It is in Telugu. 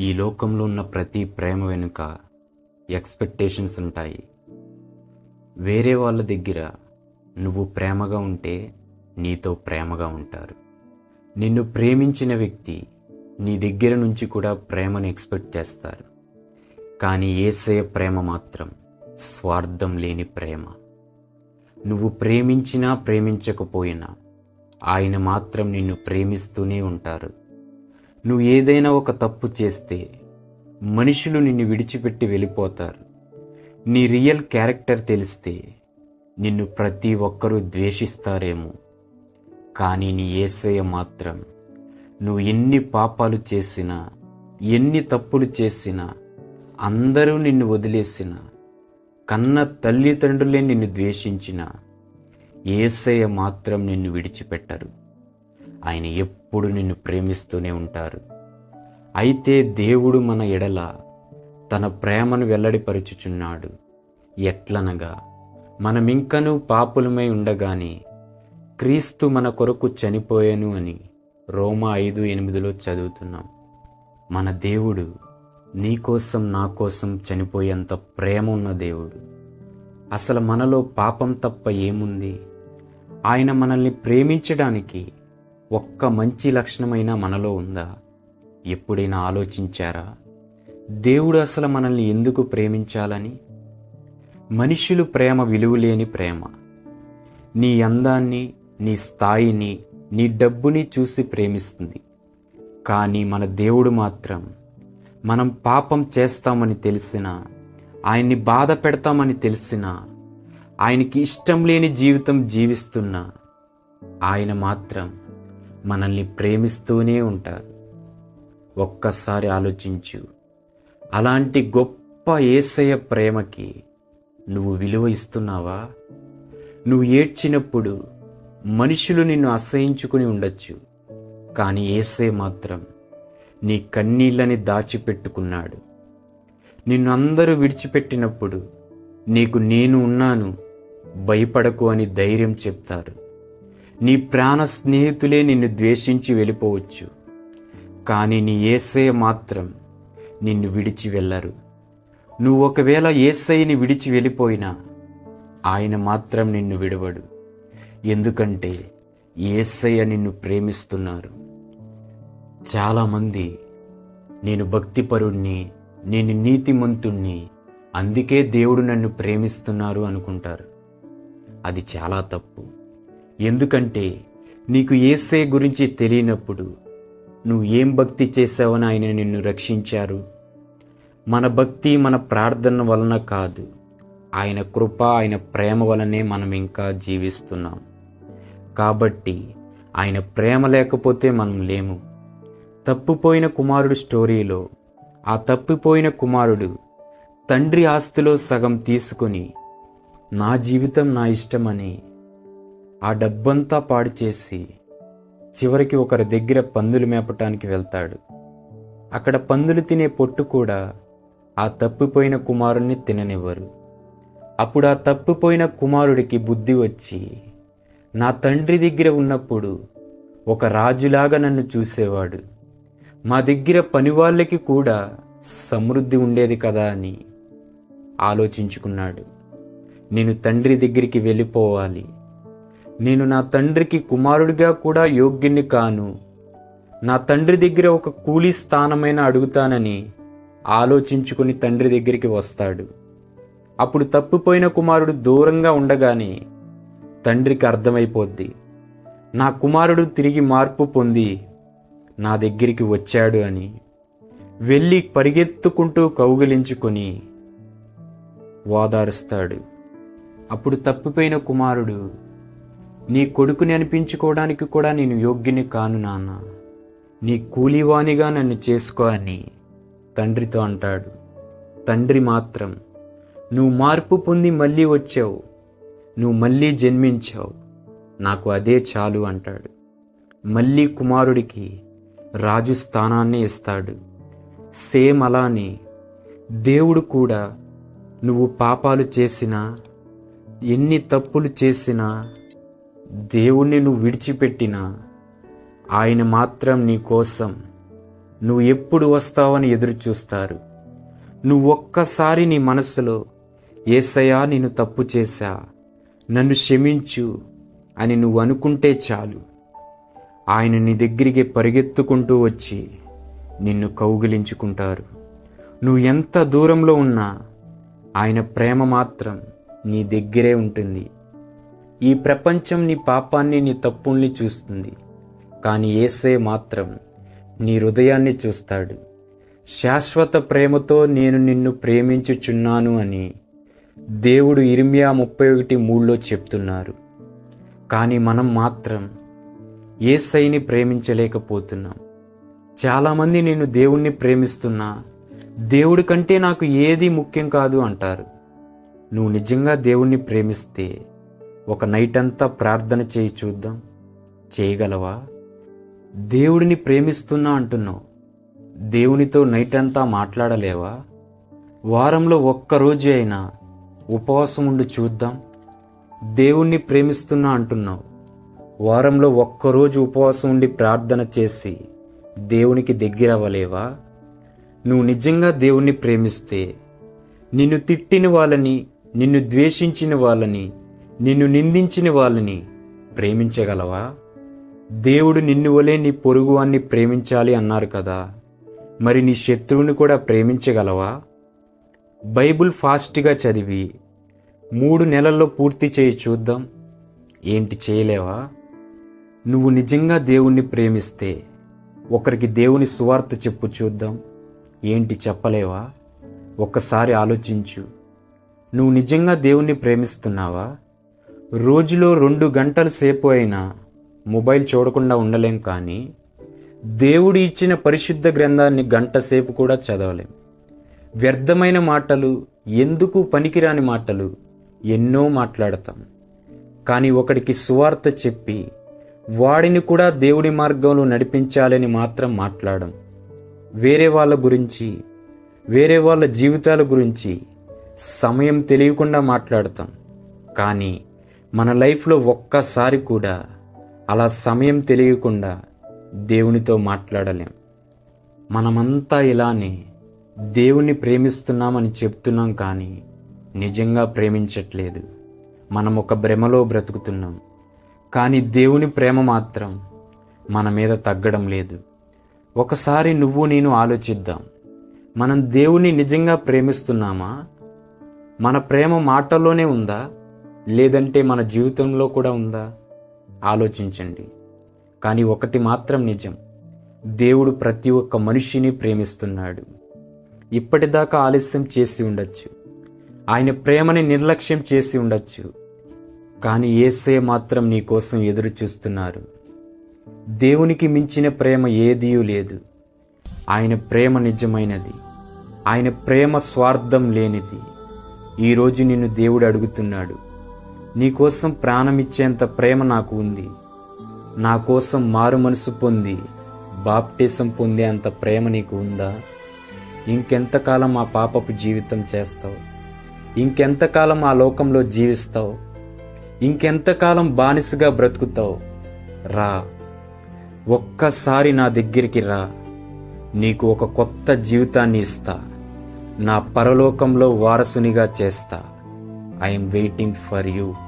ఈ లోకంలో ఉన్న ప్రతి ప్రేమ వెనుక ఎక్స్పెక్టేషన్స్ ఉంటాయి. వేరే వాళ్ళ దగ్గర నువ్వు ప్రేమగా ఉంటే నీతో ప్రేమగా ఉంటారు. నిన్ను ప్రేమించిన వ్యక్తి నీ దగ్గర నుంచి కూడా ప్రేమను ఎక్స్పెక్ట్ చేస్తారు. కానీ ఏసయ ప్రేమ మాత్రం స్వార్థం లేని ప్రేమ. నువ్వు ప్రేమించినా ప్రేమించకపోయినా ఆయన మాత్రం నిన్ను ప్రేమిస్తూనే ఉంటారు. నువ్వు ఏదైనా ఒక తప్పు చేస్తే మనుషులు నిన్ను విడిచిపెట్టి వెళ్ళిపోతారు. నీ రియల్ క్యారెక్టర్ తెలిస్తే నిన్ను ప్రతి ఒక్కరూ ద్వేషిస్తారేమో. కానీ నీ ఏసయ్య మాత్రం నువ్వు ఎన్ని పాపాలు చేసినా ఎన్ని తప్పులు చేసినా అందరూ నిన్ను వదిలేసిన కన్న తల్లిదండ్రులే నిన్ను ద్వేషించిన ఏసయ్య మాత్రం నిన్ను విడిచిపెట్టరు. ఆయన ఎప్పుడు నిన్ను ప్రేమిస్తూనే ఉంటారు. అయితే దేవుడు మన ఎడల తన ప్రేమను వెల్లడిపరుచుచున్నాడు. ఎట్లనగా మనమింకనూ పాపులమై ఉండగానే క్రీస్తు మన కొరకు చనిపోయాను అని రోమా ఐదు ఎనిమిదిలో చదువుతున్నాం. మన దేవుడు నీకోసం నా కోసం చనిపోయేంత ప్రేమ ఉన్న దేవుడు. అసలు మనలో పాపం తప్ప ఏముంది? ఆయన మనల్ని ప్రేమించడానికి ఒక్క మంచి లక్షణమైన మనలో ఉందా? ఎప్పుడైనా ఆలోచించారా? దేవుడు అసలు మనల్ని ఎందుకు ప్రేమించాలని? మనుషులు ప్రేమ విలువలేని ప్రేమ. నీ అందాన్ని నీ స్థాయిని నీ డబ్బుని చూసి ప్రేమిస్తుంది. కానీ మన దేవుడు మాత్రం మనం పాపం చేస్తామని తెలిసినా ఆయన్ని బాధ పెడతామని తెలిసినా ఆయనకి ఇష్టం లేని జీవితం జీవిస్తున్నా ఆయన మాత్రం మనల్ని ప్రేమిస్తూనే ఉంటారు. ఒక్కసారి ఆలోచించు. అలాంటి గొప్ప ఏసయ ప్రేమకి నువ్వు విలువ ఇస్తున్నావా? నువ్వు ఏడ్చినప్పుడు మనుషులు నిన్ను అసహించుకుని ఉండొచ్చు. కానీ ఏసే మాత్రం నీ కన్నీళ్ళని దాచిపెట్టుకున్నాడు. నిన్ను అందరూ విడిచిపెట్టినప్పుడు నీకు నేను ఉన్నాను భయపడకు అని ధైర్యం చెప్తారు. నీ ప్రాణ స్నేహితులే నిన్ను ద్వేషించి వెళ్ళిపోవచ్చు. కానీ నీ ఏసయ్య మాత్రం నిన్ను విడిచి వెళ్ళరు. నువ్వు ఒకవేళ ఏసైని విడిచి వెళ్ళిపోయినా ఆయన మాత్రం నిన్ను విడవడు. ఎందుకంటే ఏసయ్య నిన్ను ప్రేమిస్తున్నారు. చాలామంది నేను భక్తిపరుణ్ణి నేను నీతిమంతుణ్ణి అందుకే దేవుడు నన్ను ప్రేమిస్తున్నారు అనుకుంటారు. అది చాలా తప్పు. ఎందుకంటే నీకు ఏసే గురించి తెలియనప్పుడు నువ్వు ఏం భక్తి చేసావని ఆయన నిన్ను రక్షించారు. మన భక్తి మన ప్రార్థన వలన కాదు ఆయన కృప ఆయన ప్రేమ వలనే మనం ఇంకా జీవిస్తున్నాం. కాబట్టి ఆయన ప్రేమ లేకపోతే మనం లేము. తప్పిపోయిన కుమారుడు స్టోరీలో ఆ తప్పిపోయిన కుమారుడు తండ్రి ఆస్తిలో సగం తీసుకొని నా జీవితం నా ఇష్టమని ఆ డబ్బంతా పాడు చేసి చివరికి ఒకరి దగ్గర పందులు మేపటానికి వెళ్తాడు. అక్కడ పందులు తినే పొట్టు కూడా ఆ తప్పిపోయిన కుమారుణ్ణి తిననివ్వరు. అప్పుడు ఆ తప్పిపోయిన కుమారుడికి బుద్ధి వచ్చి నా తండ్రి దగ్గర ఉన్నప్పుడు ఒక రాజులాగా నన్ను చూసేవాడు. మా దగ్గర పనివాళ్ళకి కూడా సమృద్ధి ఉండేది కదా అని ఆలోచించుకున్నాడు. నేను తండ్రి దగ్గరికి వెళ్ళిపోవాలి. నేను నా తండ్రికి కుమారుడిగా కూడా యోగ్యుని కాను. నా తండ్రి దగ్గర ఒక కూలీ స్థానమైన అడుగుతానని ఆలోచించుకుని తండ్రి దగ్గరికి వస్తాడు. అప్పుడు తప్పిపోయిన కుమారుడు దూరంగా ఉండగానే తండ్రికి అర్థమైపోద్ది. నా కుమారుడు తిరిగి మార్పు పొంది నా దగ్గరికి వచ్చాడు అని. వెళ్ళి పరిగెత్తుకుంటూ కౌగిలించుకొని ఓదారుస్తాడు. అప్పుడు తప్పిపోయిన కుమారుడు నీ కొడుకుని అనిపించుకోవడానికి కూడా నేను యోగ్యుని కాను నాన్న. నీ కూలివానిగా నన్ను చేసుకో అని తండ్రితో అంటాడు. తండ్రి మాత్రం నువ్వు మార్పు పొంది మళ్ళీ వచ్చావు. నువ్వు మళ్ళీ జన్మించావు. నాకు అదే చాలు అంటాడు. మళ్ళీ కుమారుడికి రాజు స్థానాన్ని ఇస్తాడు. సేమ్ అలానే దేవుడు కూడా నువ్వు పాపాలు చేసినా ఎన్ని తప్పులు చేసినా దేవుణ్ణి నువ్వు విడిచిపెట్టినా ఆయన మాత్రం నీ కోసం నువ్వు ఎప్పుడు వస్తావని ఎదురు చూస్తారు నువ్వు ఒక్కసారి నీ మనసులో ఏసయ్యా నేను తప్పు చేశా. నన్ను క్షమించు అని నువ్వు అనుకుంటే చాలు. ఆయన నీ దగ్గరికి పరిగెత్తుకుంటూ వచ్చి నిన్ను కౌగిలించుకుంటారు. నువ్వు ఎంత దూరంలో ఉన్నా ఆయన ప్రేమ మాత్రం నీ దగ్గరే ఉంటుంది. ఈ ప్రపంచం నీ పాపాన్ని నీ తప్పుల్ని చూస్తుంది. కానీ ఏసే మాత్రం నీ హృదయాన్ని చూస్తాడు. శాశ్వత ప్రేమతో నేను నిన్ను ప్రేమించుచున్నాను అని దేవుడు ఇర్మియా ముప్పై ఒకటి మూడులో చెప్తున్నారు. కానీ మనం మాత్రం ఏసైని ప్రేమించలేకపోతున్నాం. చాలామంది నేను దేవుణ్ణి ప్రేమిస్తున్నా దేవుడి కంటే నాకు ఏది ముఖ్యం కాదు అంటారు. నువ్వు నిజంగా దేవుణ్ణి ప్రేమిస్తే ఒక నైట్ అంతా ప్రార్థన చేయి చూద్దాం. చేయగలవా? దేవుడిని ప్రేమిస్తున్నా అంటున్నావు. దేవునితో నైట్ అంతా మాట్లాడలేవా? వారంలో ఒక్కరోజు అయినా ఉపవాసం ఉండి చూద్దాం. దేవుణ్ణి ప్రేమిస్తున్నా అంటున్నావు. వారంలో ఒక్కరోజు ఉపవాసం ఉండి ప్రార్థన చేసి దేవునికి దగ్గర అవ్వలేవా నువ్వు నిజంగా దేవుణ్ణి ప్రేమిస్తే నిన్ను తిట్టిన వాళ్ళని నిన్ను ద్వేషించిన వాళ్ళని నిన్ను నిందించిన వాళ్ళని ప్రేమించగలవా? దేవుడు నిన్ను వలే నీ పొరుగువాన్ని ప్రేమించాలి అన్నారు కదా. మరి నీ శత్రువుని కూడా ప్రేమించగలవా? బైబుల్ ఫాస్ట్గా చదివి మూడు నెలల్లో పూర్తి చేయి చూద్దాం. ఏంటి చేయలేవా? నువ్వు నిజంగా దేవుణ్ణి ప్రేమిస్తే ఒకరికి దేవుని సువార్త చెప్పు చూద్దాం. ఏంటి చెప్పలేవా? ఒక్కసారి ఆలోచించు. నువ్వు నిజంగా దేవుణ్ణి ప్రేమిస్తున్నావా? రోజులో రెండు గంటల సేపు అయినా మొబైల్ చూడకుండా ఉండలేం కానీ దేవుడు ఇచ్చిన పరిశుద్ధ గ్రంథాన్ని గంట సేపు కూడా చదవలేం. వ్యర్థమైన మాటలు ఎందుకు పనికిరాని మాటలు ఎన్నో మాట్లాడతాం. కానీ ఒకడికి సువార్త చెప్పి వాడిని కూడా దేవుడి మార్గంలో నడిపించాలని మాత్రం మాట్లాడం. వేరే వాళ్ళ గురించి వేరే వాళ్ళ జీవితాల గురించి సమయం తెలియకుండా మాట్లాడతాం. కానీ మన లైఫ్లో ఒక్కసారి కూడా అలా సమయం తెలియకుండా దేవునితో మాట్లాడలేం. మనమంతా ఇలానే దేవుణ్ణి ప్రేమిస్తున్నామని చెప్తున్నాం కానీ నిజంగా ప్రేమించట్లేదు. మనం ఒక భ్రమలో బ్రతుకుతున్నాం. కానీ దేవుని ప్రేమ మాత్రం మన మీద తగ్గడం లేదు. ఒకసారి నువ్వు నేను ఆలోచిద్దాం. మనం దేవుని నిజంగా ప్రేమిస్తున్నామా? మన ప్రేమ మాటల్లోనే ఉందా? లేదంటే మన జీవితంలో కూడా ఉందా? ఆలోచించండి. కానీ ఒకటి మాత్రం నిజం. దేవుడు ప్రతి ఒక్క మనిషిని ప్రేమిస్తున్నాడు. ఇప్పటిదాకా ఆలస్యం చేసి ఉండొచ్చు. ఆయన ప్రేమని నిర్లక్ష్యం చేసి ఉండొచ్చు. కానీ ఏసే మాత్రం నీ కోసం ఎదురు చూస్తున్నారు. దేవునికి మించిన ప్రేమ ఏదీ లేదు. ఆయన ప్రేమ నిజమైనది. ఆయన ప్రేమ స్వార్థం లేనిది. ఈరోజు నిన్ను దేవుడు అడుగుతున్నాడు. నీకోసం ప్రాణమిచ్చేంత ప్రేమ నాకు ఉంది. నా కోసం మారు మనసు పొంది బాప్టిసం పొందే అంత ప్రేమ నీకు ఉందా? ఇంకెంతకాలం ఆ పాపపు జీవితం చేస్తావు? ఇంకెంతకాలం ఆ లోకంలో జీవిస్తావు? ఇంకెంతకాలం బానిసగా బ్రతుకుతావు? రా. ఒక్కసారి నా దగ్గరికి రా. నీకు ఒక కొత్త జీవితాన్ని ఇస్తా. నా పరలోకంలో వారసునిగా చేస్తా. I'm waiting for you.